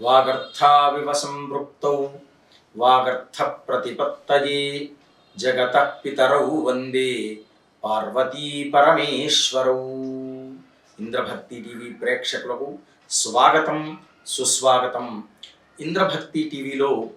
వాగర్థావివ సంపృక్తౌ వాగర్థ ప్రతిపత్తయే జగత పితరౌ వందే పార్వతీ పరమేశ్వరౌ ఇంద్రభక్తి టీవీ ప్రేక్షకులకు స్వాగతం సుస్వాగతం. ఇంద్రభక్తి టీవీలో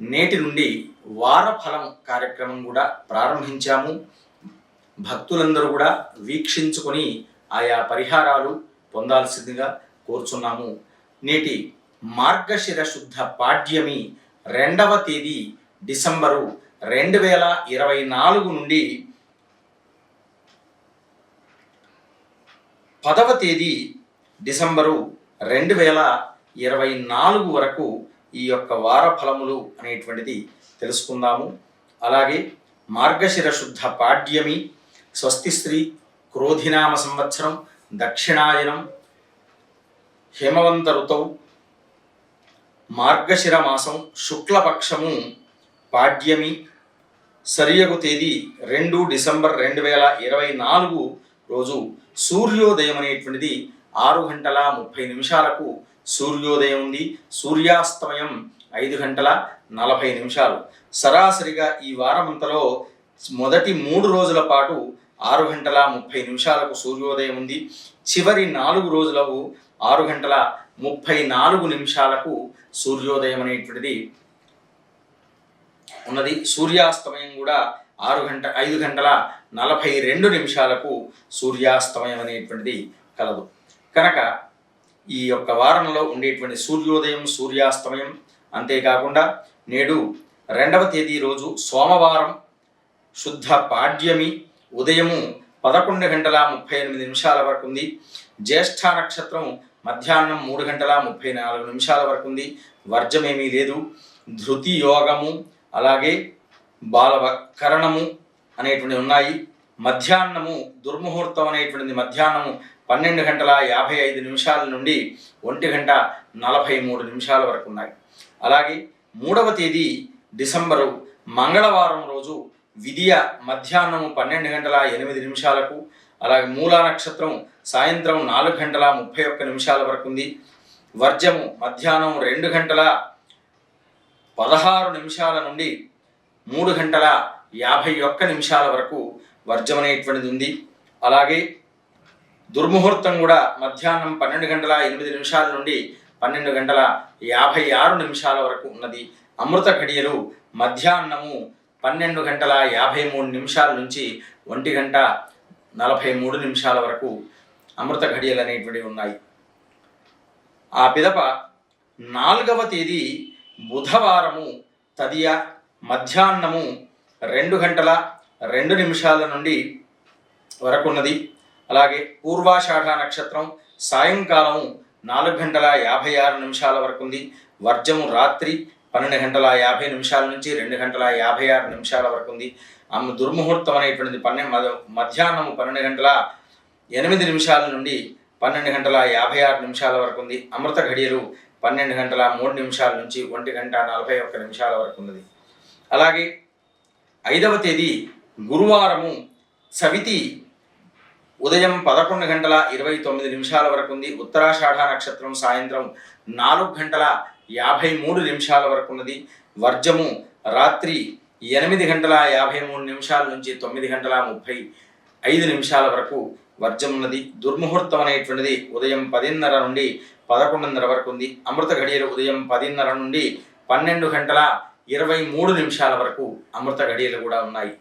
నేటి నుండి వారఫలం కార్యక్రమం కూడా ప్రారంభించాము. భక్తులందరూ కూడా వీక్షించుకొని ఆయా పరిహారాలు పొందాల్సిందిగా కోరుచున్నాము. నేటి మార్గశిర శుద్ధ పాడ్యమి రెండవ తేదీ డిసెంబరు రెండు వేల ఇరవై నాలుగు నుండి పదవ తేదీ డిసెంబరు రెండు వేల ఇరవై నాలుగు వరకు ఈ యొక్క వార ఫలములు అనేటువంటిది తెలుసుకుందాము. అలాగే మార్గశిర శుద్ధ పాడ్యమి స్వస్తి స్త్రీ క్రోధినామ సంవత్సరం దక్షిణాయనం హేమవంత ఋతువు మార్గశిర మాసం శుక్లపక్షము పాడ్యమి సరియగు తేదీ రెండు డిసెంబర్ రెండు వేల ఇరవై నాలుగు రోజు సూర్యోదయం అనేటువంటిది ఆరు గంటల ముప్పై నిమిషాలకు సూర్యోదయం ఉంది. సూర్యాస్తమయం ఐదు గంటల నలభై నిమిషాలు. సరాసరిగా ఈ వారమంతలో మొదటి మూడు రోజుల పాటు ఆరు గంటల ముప్పై నిమిషాలకు సూర్యోదయం ఉంది. చివరి నాలుగు రోజులకు ఆరు గంటల ముప్పై నాలుగు నిమిషాలకు సూర్యోదయం అనేటువంటిది ఉన్నది. సూర్యాస్తమయం కూడా ఆరు గంట ఐదు గంటల నలభై రెండు నిమిషాలకు సూర్యాస్తమయం అనేటువంటిది కలదు. కనుక ఈ యొక్క వారంలో ఉండేటువంటి సూర్యోదయం సూర్యాస్తమయం అంతేకాకుండా నేడు రెండవ తేదీ రోజు సోమవారం శుద్ధ పాడ్యమి ఉదయము పదకొండు గంటల ముప్పై ఎనిమిది నిమిషాల వరకు ఉంది. జ్యేష్ఠ నక్షత్రం మధ్యాహ్నం మూడు గంటల ముప్పై నాలుగు నిమిషాల వరకు ఉంది. వర్జమేమీ లేదు. ధృతి యోగము అలాగే బాలవకరణము అనేటువంటివి ఉన్నాయి. మధ్యాహ్నము దుర్ముహూర్తం అనేటువంటిది మధ్యాహ్నము పన్నెండు గంటల యాభై ఐదు నిమిషాల నుండి ఒంటి గంట నలభై మూడు నిమిషాల వరకు ఉన్నాయి. అలాగే మూడవ తేదీ డిసెంబరు మంగళవారం రోజు విధియ మధ్యాహ్నము పన్నెండు గంటల ఎనిమిది నిమిషాలకు అలాగే మూలా నక్షత్రం సాయంత్రం నాలుగు గంటల ముప్పై ఒక్క నిమిషాల వరకు ఉంది. వర్జము మధ్యాహ్నం రెండు గంటల పదహారు నిమిషాల నుండి మూడు గంటల యాభై ఒక్క నిమిషాల వరకు వర్జం అనేటువంటిది ఉంది. అలాగే దుర్ముహూర్తం కూడా మధ్యాహ్నం పన్నెండు గంటల ఎనిమిది నిమిషాల నుండి పన్నెండు గంటల యాభై ఆరు నిమిషాల వరకు ఉన్నది. అమృత ఘడియలు మధ్యాహ్నము పన్నెండు గంటల యాభై మూడు నిమిషాల నుంచి ఒంటి గంట నలభై మూడు నిమిషాల వరకు అమృత ఘడియలు అనేటువంటివి ఉన్నాయి. ఆ పిదప నాలుగవ తేదీ బుధవారము తదియ మధ్యాహ్నము రెండు గంటల రెండు నిమిషాల నుండి వరకున్నది. అలాగే పూర్వాషాఢ నక్షత్రం సాయంకాలం నాలుగు గంటల యాభై ఆరు నిమిషాల వరకు ఉంది వర్జము రాత్రి పన్నెండు గంటల యాభై నిమిషాల నుంచి రెండు గంటల యాభై ఆరు నిమిషాల వరకు ఉంది ఆమె దుర్ముహూర్తం అనేటువంటిది పన్నెండు మద- మధ్యాహ్నం పన్నెండు గంటల ఎనిమిది నిమిషాల నుండి పన్నెండు గంటల యాభై ఆరు నిమిషాల వరకు ఉంది. అమృత ఘడియలు పన్నెండు గంటల మూడు నిమిషాల నుంచి ఒంటి గంట నలభై ఒక్క నిమిషాల వరకు ఉన్నది. అలాగే ఐదవ తేదీ గురువారము సవితి ఉదయం పదకొండు గంటల ఇరవై తొమ్మిది నిమిషాల వరకు ఉంది. ఉత్తరాషాఢ నక్షత్రం సాయంత్రం నాలుగు గంటల యాభై మూడు నిమిషాల వరకు ఉన్నది. వర్జము రాత్రి ఎనిమిది గంటల యాభై మూడు నిమిషాల నుంచి తొమ్మిది గంటల ముప్పై ఐదు నిమిషాల వరకు వర్జం ఉన్నది దుర్ముహూర్తం అనేటువంటిది ఉదయం పదిన్నర నుండి పదకొండున్నర వరకు ఉంది. అమృత ఘడియలు ఉదయం పదిన్నర నుండి పన్నెండు గంటల ఇరవై మూడు నిమిషాల వరకు అమృత ఘడియలు కూడా ఉన్నాయి.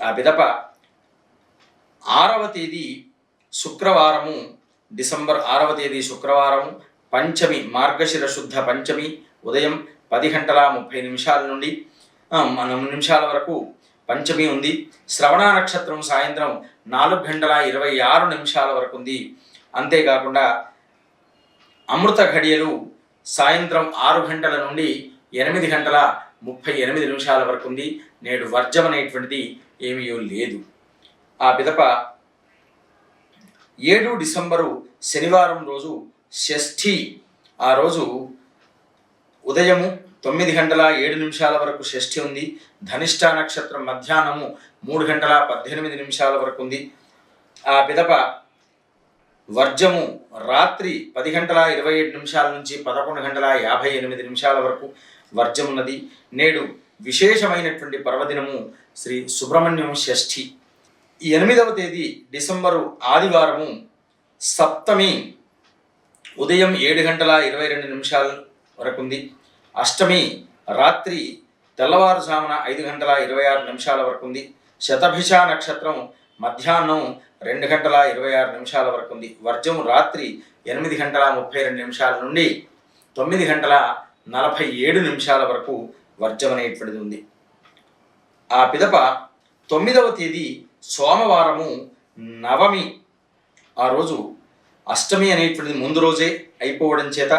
ఆ పిదప ఆరవ తేదీ శుక్రవారము డిసెంబర్ ఆరవ తేదీ శుక్రవారం పంచమి మార్గశిర శుద్ధ పంచమి ఉదయం పది గంటల ముప్పై నిమిషాల నుండి నిమిషాల వరకు పంచమి ఉంది. శ్రవణ నక్షత్రం సాయంత్రం నాలుగు గంటల ఇరవై ఆరు నిమిషాల వరకు ఉంది. అంతేకాకుండా అమృత ఘడియలు సాయంత్రం ఆరు గంటల నుండి ఎనిమిది గంటల ముప్పై ఎనిమిది నిమిషాల వరకు ఉంది. నేడు వర్జం అనేటువంటిది ఏమీ లేదు. ఆ పిదప ఏడు డిసెంబరు శనివారం రోజు షష్ఠి. ఆ రోజు ఉదయము తొమ్మిది గంటల ఏడు నిమిషాల వరకు షష్ఠి ఉంది. ధనిష్ట నక్షత్రం మధ్యాహ్నము మూడు గంటల పద్దెనిమిది నిమిషాల వరకు ఉంది. ఆ పిదప వర్జము రాత్రి పది గంటల ఇరవై ఏడు నిమిషాల నుంచి పదకొండు గంటల యాభై ఎనిమిది నిమిషాల వరకు వర్జమున్నది. నేడు విశేషమైనటువంటి పర్వదినము శ్రీ సుబ్రహ్మణ్యం షష్ఠి. ఎనిమిదవ తేదీ డిసెంబరు ఆదివారము సప్తమి ఉదయం ఏడు గంటల ఇరవై రెండు నిమిషాల వరకు ఉంది. అష్టమి రాత్రి తెల్లవారుజామున ఐదు గంటల ఇరవై ఆరు నిమిషాల వరకు ఉంది. శతభిష నక్షత్రం మధ్యాహ్నం రెండు గంటల ఇరవై ఆరు నిమిషాల వరకు ఉంది. వర్జం రాత్రి ఎనిమిది గంటల ముప్పై రెండు నిమిషాల నుండి తొమ్మిది గంటల నలభై ఏడు నిమిషాల వరకు వర్జం అనేటువంటిది ఉంది. ఆ పిదప తొమ్మిదవ తేదీ సోమవారము నవమి. ఆ రోజు అష్టమి అనేటువంటిది ముందు రోజే అయిపోవడం చేత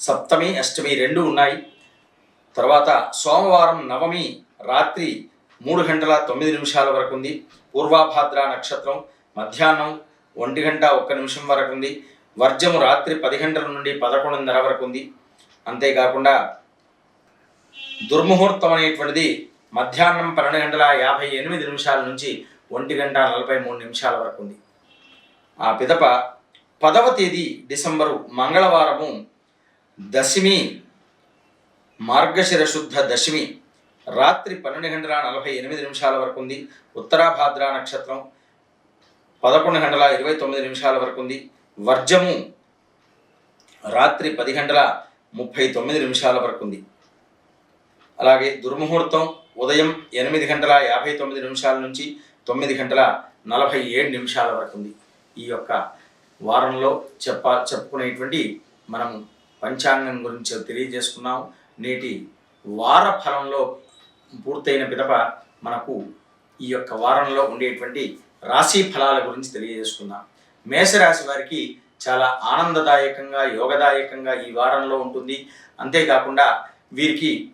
సప్తమి అష్టమి రెండు ఉన్నాయి. తర్వాత సోమవారం నవమి రాత్రి మూడు గంటల తొమ్మిది నిమిషాల వరకు ఉంది. పూర్వాభాద్ర నక్షత్రం మధ్యాహ్నం ఒంటి గంట ఒక్క నిమిషం వరకు ఉంది. వర్జము రాత్రి పది గంటల నుండి పదకొండున్నర వరకు ఉంది. అంతేకాకుండా దుర్ముహూర్తం అనేటువంటిది మధ్యాహ్నం పన్నెండు గంటల యాభై ఎనిమిది నిమిషాల నుంచి ఒంటి గంట నలభై మూడు నిమిషాల వరకు ఉంది. ఆ పిదప పదవ తేదీ డిసెంబరు మంగళవారము దశమి మార్గశిర శుద్ధ దశమి. రాత్రి పన్నెండు గంటల నలభై ఎనిమిది నిమిషాల వరకు ఉంది. ఉత్తరాభాద్ర నక్షత్రం పదకొండు గంటల ఇరవై తొమ్మిది నిమిషాల వరకు ఉంది. వర్జము రాత్రి పది గంటల ముప్పై తొమ్మిది నిమిషాల వరకు ఉంది. అలాగే దుర్ముహూర్తం ఉదయం ఎనిమిది గంటల యాభై తొమ్మిది నిమిషాల నుంచి తొమ్మిది గంటల నలభై ఏడు నిమిషాల వరకు ఉంది. ఈ యొక్క వారంలో చెప్ప చెప్పుకునేటువంటి మనము పంచాంగం గురించి తెలియజేసుకున్నాం. నేటి వార ఫలంలో పూర్తయిన పిదప మనకు ఈ యొక్క వారంలో ఉండేటువంటి రాశి ఫలాల గురించి తెలియజేసుకుందాం. మేషరాశి వారికి చాలా ఆనందదాయకంగా యోగదాయకంగా ఈ వారంలో ఉంటుంది. అంతేకాకుండా వీరికి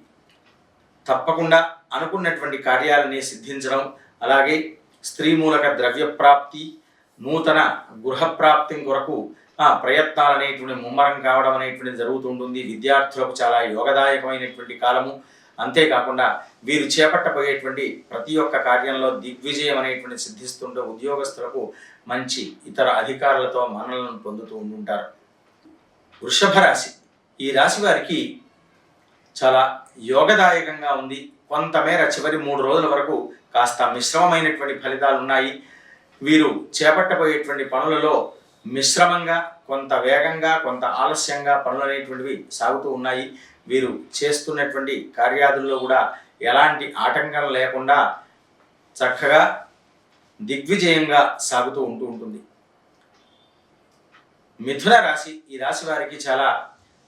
తప్పకుండా అనుకున్నటువంటి కార్యాలని సిద్ధించడం అలాగే స్త్రీ మూలక ద్రవ్య ప్రాప్తి నూతన గృహప్రాప్తి కొరకు ప్రయత్నాలు అనేటువంటి ముమ్మరం కావడం అనేటువంటి జరుగుతుంటుంది. విద్యార్థులకు చాలా యోగదాయకమైనటువంటి కాలము. అంతేకాకుండా వీరు చేపట్టబోయేటువంటి ప్రతి ఒక్క కార్యంలో దిగ్విజయం అనేటువంటి సిద్ధిస్తుంటే ఉద్యోగస్తులకు మంచి ఇతర అధికారులతో మన్నలను పొందుతూ ఉంటుంటారు వృషభ రాశి. ఈ రాశి వారికి చాలా యోగదాయకంగా ఉంది. కొంతమేర చివరి మూడు రోజుల వరకు కాస్త మిశ్రమమైనటువంటి ఫలితాలు ఉన్నాయి వీరు చేపట్టబోయేటువంటి పనులలో మిశ్రమంగా కొంత వేగంగా కొంత ఆలస్యంగా పనులు అనేటువంటివి సాగుతూ ఉన్నాయి. వీరు చేస్తున్నటువంటి కార్యాదుల్లో కూడా ఎలాంటి ఆటంకం లేకుండా చక్కగా దిగ్విజయంగా సాగుతూ ఉంటూ ఉంటుంది. మిథున రాశి ఈ రాశి వారికి చాలా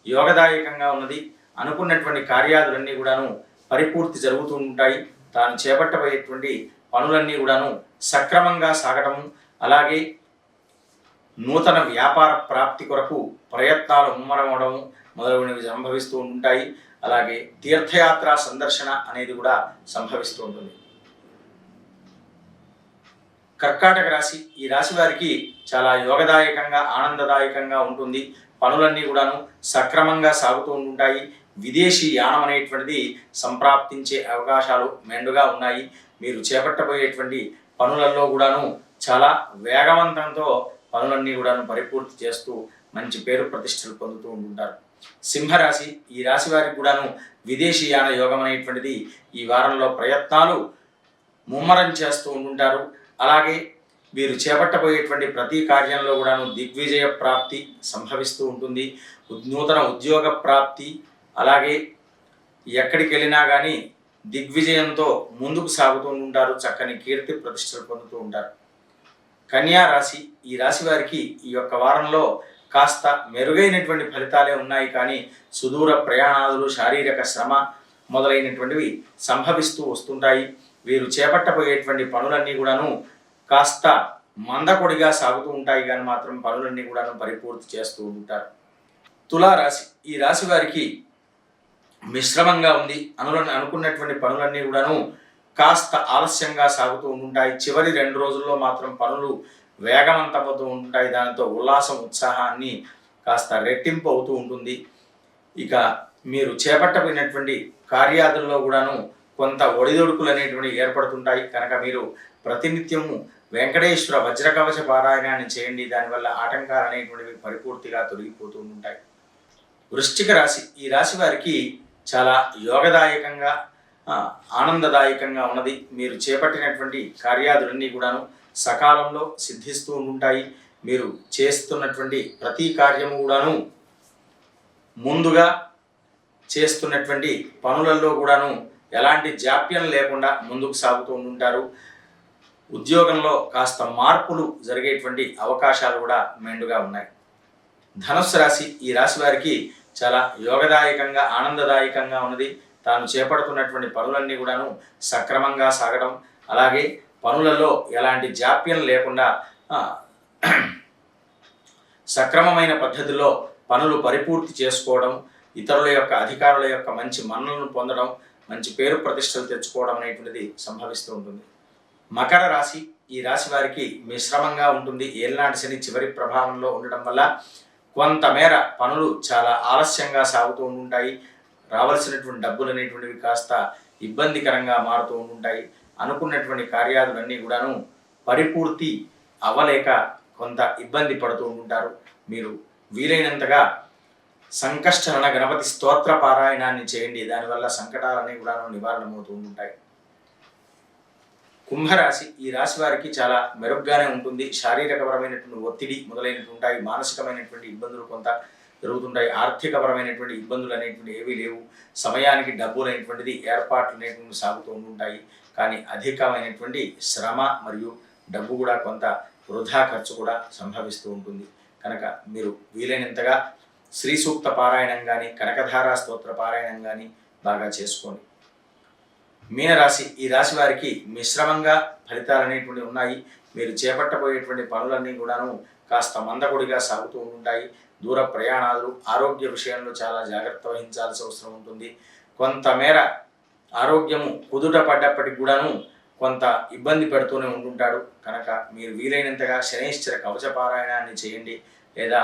యోగదాయకంగా ఉన్నది. అనుకున్నటువంటి కార్యాదులన్నీ కూడాను పరిపూర్తి జరుగుతూ ఉంటాయి. తాను చేపట్టబోయేటువంటి పనులన్నీ కూడాను సక్రమంగా సాగటము అలాగే నూతన వ్యాపార ప్రాప్తి కొరకు ప్రయత్నాలు ముమ్మరమవడము మొదలగునవి సంభవిస్తూ ఉంటాయి. అలాగే తీర్థయాత్ర సందర్శన అనేది కూడా సంభవిస్తూ ఉంటుంది. కర్కాటక రాశి ఈ రాశి వారికి చాలా యోగదాయకంగా ఆనందదాయకంగా ఉంటుంది. పనులన్నీ కూడాను సక్రమంగా సాగుతూ ఉంటాయి. విదేశీ యానం అనేటువంటిది సంప్రాప్తించే అవకాశాలు మెండుగా ఉన్నాయి. మీరు చేపట్టబోయేటువంటి పనులలో కూడాను చాలా వేగవంతంతో పనులన్నీ కూడా పరిపూర్తి చేస్తూ మంచి పేరు ప్రతిష్టలు పొందుతూ ఉంటుంటారు. సింహరాశి ఈ రాశి వారికి కూడాను విదేశీయాన యోగం అనేటువంటిది ఈ వారంలో ప్రయత్నాలు ముమ్మరం చేస్తూ ఉంటుంటారు. అలాగే వీరు చేపట్టబోయేటువంటి ప్రతి కార్యంలో కూడాను దిగ్విజయ ప్రాప్తి సంభవిస్తూ ఉంటుంది. నూతన ఉద్యోగ ప్రాప్తి అలాగే ఎక్కడికి వెళ్ళినా కానీ దిగ్విజయంతో ముందుకు సాగుతూ ఉంటారు చక్కని కీర్తి ప్రతిష్టలు పొందుతూ ఉంటారు. కన్యా రాశి ఈ రాశి వారికి ఈ యొక్క వారంలో కాస్త మెరుగైనటువంటి ఫలితాలే ఉన్నాయి. కానీ సుదూర ప్రయాణాలు శారీరక శ్రమ మొదలైనటువంటివి సంభవిస్తూ వస్తుంటాయి. వీరు చేపట్టబోయేటువంటి పనులన్నీ కూడాను కాస్త మందకొడిగా సాగుతూ ఉంటాయి. కానీ మాత్రం పనులన్నీ కూడాను పరిపూర్తి చేస్తూ ఉంటారు. తులారాశి ఈ రాశి వారికి మిశ్రమంగా ఉంది. అను అనుకున్నటువంటి పనులన్నీ కూడాను కాస్త ఆలస్యంగా సాగుతూ ఉంటాయి చివరి రెండు రోజుల్లో మాత్రం పనులు వేగవంతమవుతూ ఉంటాయి దానితో ఉల్లాసం ఉత్సాహాన్ని కాస్త రెట్టింపు అవుతూ ఉంటుంది. ఇక మీరు చేపట్టబోయినటువంటి కార్యాదుల్లో కూడాను కొంత ఒడిదొడుకులు అనేటువంటివి ఏర్పడుతుంటాయి. కనుక మీరు ప్రతినిత్యము వెంకటేశ్వర వజ్రకవచ పారాయణాన్ని చేయండి. దానివల్ల ఆటంకాలు అనేటువంటివి పరిపూర్తిగా తొలగిపోతూ ఉంటాయి. వృశ్చిక రాశి ఈ రాశి వారికి చాలా యోగదాయకంగా ఆనందదాయకంగా ఉన్నది. మీరు చేపట్టినటువంటి కార్యాదులన్నీ కూడాను సకాలంలో సిద్ధిస్తూ ఉంటాయి. మీరు చేస్తున్నటువంటి ప్రతి కార్యము కూడాను ముందుగా చేస్తున్నటువంటి పనులలో కూడాను ఎలాంటి జాప్యం లేకుండా ముందుకు సాగుతూ ఉంటారు. ఉద్యోగంలో కాస్త మార్పులు జరిగేటువంటి అవకాశాలు కూడా మెండుగా ఉన్నాయి. ధనుస్సు రాశి ఈ రాశి వారికి చాలా యోగదాయకంగా ఆనందదాయకంగా ఉన్నది. తాను చేపడుతున్నటువంటి పనులన్నీ కూడాను సక్రమంగా సాగడం అలాగే పనులలో ఎలాంటి జాప్యం లేకుండా సక్రమమైన పద్ధతిలో పనులు పరిపూర్తి చేసుకోవడం ఇతరుల యొక్క అధికారుల యొక్క మంచి మన్నలను పొందడం మంచి పేరు ప్రతిష్టలు తెచ్చుకోవడం అనేటువంటిది సంభవిస్తూ ఉంటుంది. మకర రాశి ఈ రాశి వారికి మిశ్రమంగా ఉంటుంది. ఏళ్ళనాటి శని చివరి ప్రభావంలో ఉండడం వల్ల కొంతమేర పనులు చాలా ఆలస్యంగా సాగుతూ ఉంటాయి రావాల్సినటువంటి డబ్బులు అనేటువంటివి కాస్త ఇబ్బందికరంగా మారుతూ ఉంటాయి అనుకున్నటువంటి కార్యాలన్నీ కూడాను పరిపూర్తి అవ్వలేక కొంత ఇబ్బంది పడుతూ ఉంటారు. మీరు వీలైనంతగా సంకష్టరణ గణపతి స్తోత్ర పారాయణాన్ని చేయండి. దానివల్ల సంకటాలన్నీ కూడా నివారణమవుతూ ఉంటాయి. కుంభరాశి ఈ రాశి వారికి చాలా మెరుగ్గానే ఉంటుంది. శారీరకపరమైనటువంటి ఒత్తిడి మొదలైనటువంటి ఉంటాయి. మానసికమైనటువంటి ఇబ్బందులు కొంత జరుగుతుంటాయి ఆర్థికపరమైనటువంటి ఇబ్బందులు అనేటువంటి ఏవీ లేవు. సమయానికి డబ్బులు అనేటువంటిది ఏర్పాట్లు అనేటువంటి సాగుతూ ఉంటాయి. కానీ అధికమైనటువంటి శ్రమ మరియు డబ్బు కూడా కొంత వృధా ఖర్చు కూడా సంభవిస్తూ ఉంటుంది. కనుక మీరు వీలైనంతగా శ్రీ సూక్త పారాయణం కానీ కనకధారా స్తోత్ర పారాయణం కానీ బాగా చేసుకోండి. మీనరాశి ఈ రాశి వారికి మిశ్రమంగా ఫలితాలు అనేటువంటి ఉన్నాయి. మీరు చేపట్టబోయేటువంటి పనులన్నీ కూడాను కాస్త మందకొడిగా సాగుతూ ఉంటాయి. దూర ప్రయాణాలు ఆరోగ్య విషయంలో చాలా జాగ్రత్త వహించాల్సిన అవసరం ఉంటుంది. కొంతమేర ఆరోగ్యము కుదుట పడ్డప్పటికి కూడాను కొంత ఇబ్బంది పెడుతూనే ఉంటుంటాడు. కనుక మీరు వీలైనంతగా శనైశ్చర కవచ పారాయణాన్ని చేయండి. లేదా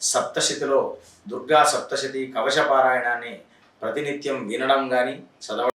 సప్తశతిలో దుర్గా సప్తశతి కవచ పారాయణాన్ని ప్రతినిత్యం వినడం కానీ చదవడం